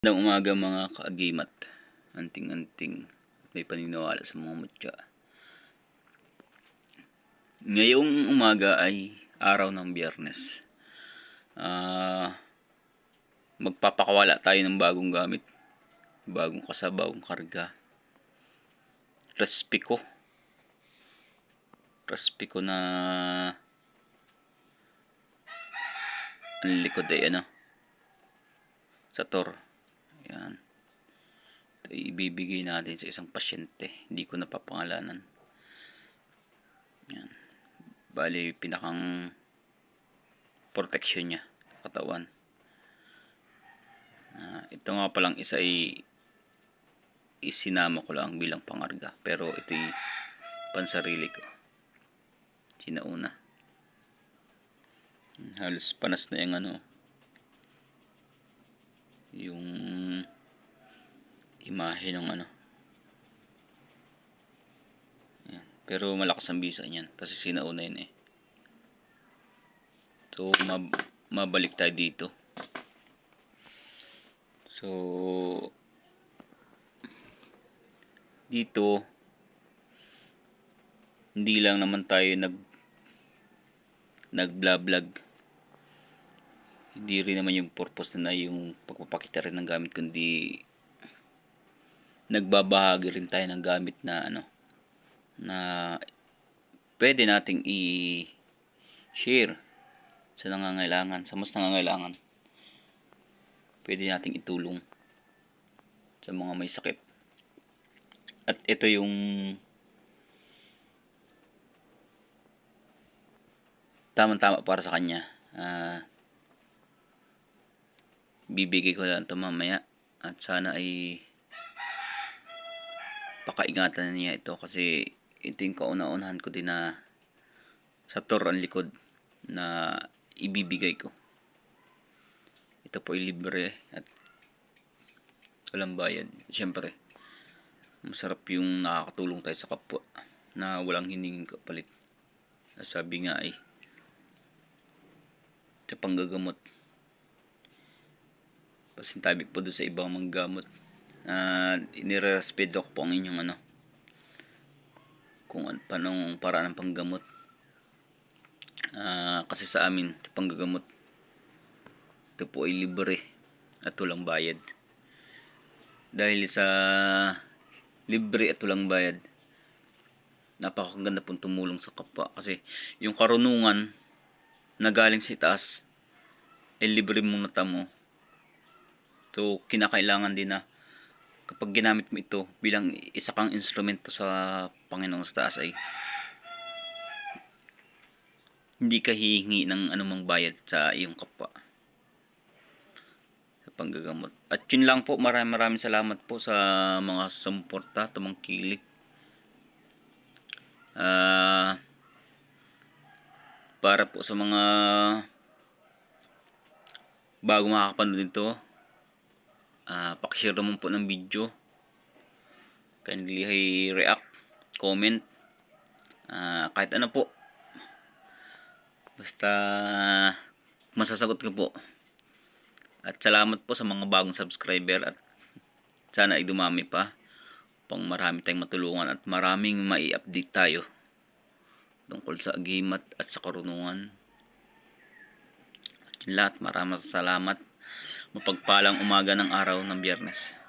Magandang umaga mga kaagimat. Anting-anting. May paniniwala sa mga mutya. Ngayong umaga ay araw ng biyernes. Ah, magpapakawala tayo ng bagong gamit. Bagong kasabaw, karga. Respico. Respico na ang likod ay ano sa tor. Ayan. Ito ay ibibigay natin sa isang pasyente. Hindi ko napapangalanan. Ayan. Bali, pinakang protection niya. Katawan. Ah, ito nga palang isa ay isinama ko lang bilang pangarga. Pero ito ay pansarili ko. Sinauna. Halos panas na yung ano, yung imahe ng ano. Ayan. Pero malakas ang bisa niyan kasi sinauna yun eh. So, mab- mabalik tayo dito. So, dito, hindi lang naman tayo nag nag-vlog hindi rin naman yung purpose na, na yung pagpapakita rin ng gamit kundi nagbabahagi rin tayo ng gamit na ano na pwede nating i-share sa nangangailangan, sa mas nangangailangan. Pwede nating itulong sa mga may sakit. At ito yung tamang-tama para sa kanya. Ah, bibigay ko lang ito mamaya at sana ay pakaingatan niya ito kasi ito yung kauna-unahan ko din na sa tour ang likod na ibibigay ko. Ito po ay libre at walang bayad. Siyempre, masarap yung nakakatulong tayo sa kapwa na walang hiningin kapalit. Sabi nga ay sa panggagamot. Pasintabik po doon sa ibang manggamot. Uh, inirespeto ko po ang inyong ano kung an panong paraan ng panggamot. Uh, kasi sa amin, panggagamot ito po ay libre at walang bayad. Dahil sa libre at walang bayad, napakaganda pong tumulong sa kapwa. Kasi yung karunungan na galing sa itaas, ay libre mong natamo. So, kinakailangan din na kapag ginamit mo ito bilang isa kang instrumento sa Panginoon sa taas ay hindi ka hihingi ng anumang bayad sa iyong kapwa sa panggagamot. At yun lang po, maraming maraming salamat po sa mga sumuporta, tumangkilik. Uh, para po sa mga bago makakapanood nito uh, pakishare naman po ng video. Kindly hey, react comment. Uh, kahit ano po. Basta masasagot ko po. At salamat po sa mga bagong subscriber at sana ay dumami pa. Pang marami tayong matulungan at maraming mai-update tayo tungkol sa agimat at sa karunungan. At lahat, maraming salamat. Mapagpalang umaga ng araw ng biyernes.